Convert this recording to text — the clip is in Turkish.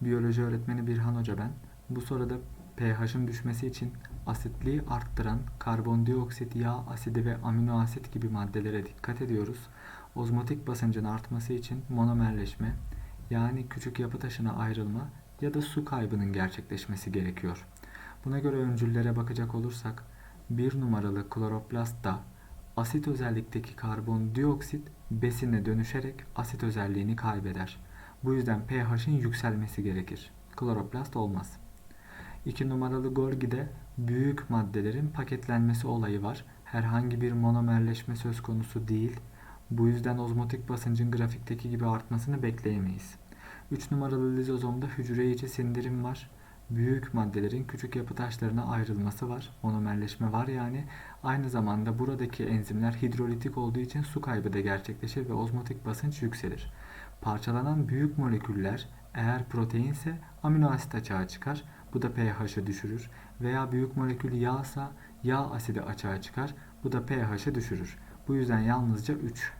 Biyoloji öğretmeni Birhan Hoca ben. Bu soruda pH'ın düşmesi için asitliği arttıran karbondioksit, yağ asidi ve amino asit gibi maddelere dikkat ediyoruz. Ozmotik basıncın artması için monomerleşme yani küçük yapı taşına ayrılma ya da su kaybının gerçekleşmesi gerekiyor. Buna göre öncüllere bakacak olursak bir numaralı kloroplastta asit özellikteki karbondioksit besine dönüşerek asit özelliğini kaybeder. Bu yüzden pH'in yükselmesi gerekir. Kloroplast olmaz. 2 numaralı Golgi'de büyük maddelerin paketlenmesi olayı var. Herhangi bir monomerleşme söz konusu değil. Bu yüzden ozmotik basıncın grafikteki gibi artmasını bekleyemeyiz. 3 numaralı lizozomda hücre içi sindirim var. Büyük maddelerin küçük yapı taşlarına ayrılması var. Monomerleşme var yani. Aynı zamanda buradaki enzimler hidrolitik olduğu için su kaybı da gerçekleşir ve ozmotik basınç yükselir. Parçalanan büyük moleküller eğer proteinse amino asit açığa çıkar. Bu da pH'ı düşürür. Veya büyük molekül yağsa yağ asidi açığa çıkar. Bu da pH'ı düşürür. Bu yüzden yalnızca 3